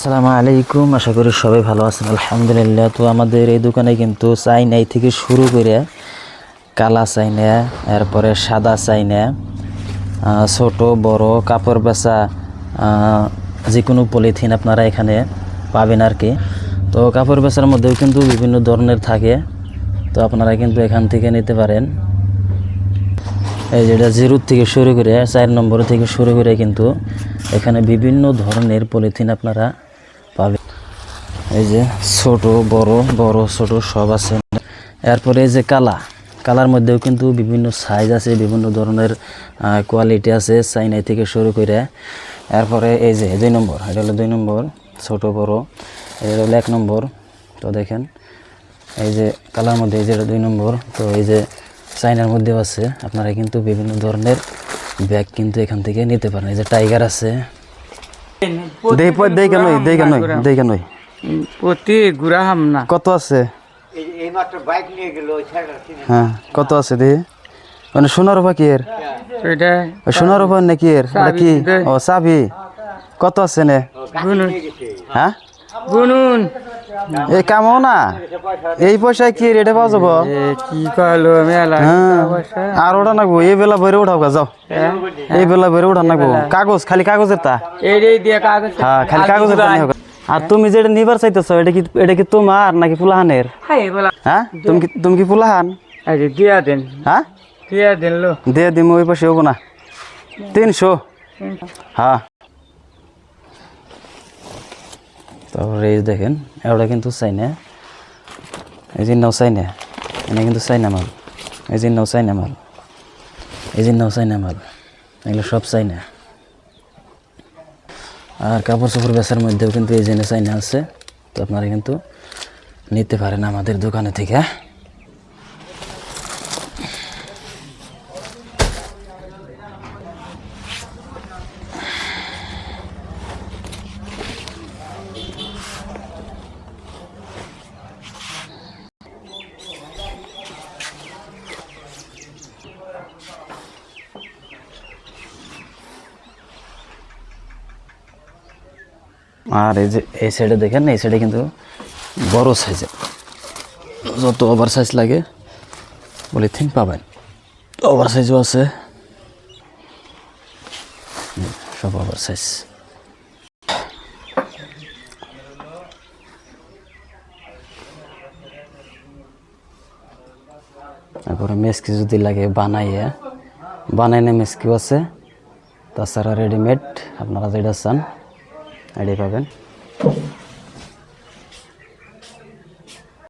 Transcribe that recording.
আসসালামু আলাইকুম, আশা করি সবাই ভালো আছেন, আলহামদুলিল্লাহ। তো আমাদের এই দোকানে কিন্তু চাইনাই থেকে শুরু করে কালা চাইনা, এরপরে সাদা চাইনা ছোট, বড়, কাপড় বেচা যে কোনো পলিথিন আপনারা এখানে পাবেন আর কি। তো কাপড় বেচার মধ্যেও কিন্তু বিভিন্ন ধরনের থাকে, তো আপনারা কিন্তু এখান থেকে নিতে পারেন। এই যেটা জিরো থেকে শুরু করে, চার নম্বর থেকে শুরু করে কিন্তু এখানে বিভিন্ন ধরনের পলিথিন আপনারা এই যে ছোট বড় বড় ছোট সব আছে। এরপরে এই যে কালা কালার মধ্যেও কিন্তু বিভিন্ন সাইজ আছে বিভিন্ন ধরনের কোয়ালিটি আছে চাইনাই থেকে শুরু করে। এরপরে এই যে দুই নম্বর এটা হলো দুই নম্বর ছোট বড় এটা হলো এক নম্বর। তো দেখেন এই যে কালার মধ্যে এই যে দুই নম্বর। তো এই যে চাইনার মধ্যেও আছে আপনারা কিন্তু বিভিন্ন ধরনের ব্যাগ কিন্তু এখান থেকে নিতে পারেন। এই যে টাইগার আছে। দেই দেই কেন দেই কেন দেই কেন প্রতি না কত আছে? হ্যাঁ কত আছে দেই? মানে সোনার উপা কি এর? এটা সোনার উপা নাকি এর? এটা কি ও চাবি। কত আছে নে? গুনুন হ্যাঁ? গুনুন এই কামও না। এই পয়সায় কি রেটে পাওয়া যাব? কি কইলো মেলা হ্যাঁ। আর ওটা নাকবো। এই বেলা বইরে উঠাও গা যাও এই বেলা বইরে উঠা নাকবো। কাগজ খালি কাগজের তা এই দিয়ে কাগজ। হ্যাঁ খালি কাগজের তা। আর তুমি যেটা নিবার চাইতেছো এটা কি এটা কি তোমার নাকি পুলাহানের? হ্যাঁ তুমি কি তুমি কি পুলাহান? দিয়া দেন। হ্যাঁ? দিয়া দেন লো। দিয়ে দিম ওই পাশে হব না। তিনশো। হ্যাঁ। তারপরে এই দেখেন এটা কিন্তু চাইনা। এই যে নাও চাইনা। এনে কিন্তু চাইনা মাল। এই যে নাও চাইনা মাল। এই যে নাও চাইনা মাল। এগুলো সব চাইনা। আর কাপড় চোপড় বেচার মধ্যেও কিন্তু এই জিনিস আইনে আছে। তো আপনারা কিন্তু নিতে পারেন আমাদের দোকানে থেকে। আর এই যে, এই সাইডে দেখেন, এই সাইডে কিন্তু বড় সাইজের যত ওভার সাইজ লাগে পলিথিন পাবেন ওভার সাইজও আছে। সব ওভার সাইজ তারপরে মেসকি যদি লাগে বানাইয়ে, বানাইনে মেসকিও আছে। তাছাড়া রেডিমেড আপনারা যেটা চান। এটাই পাবেন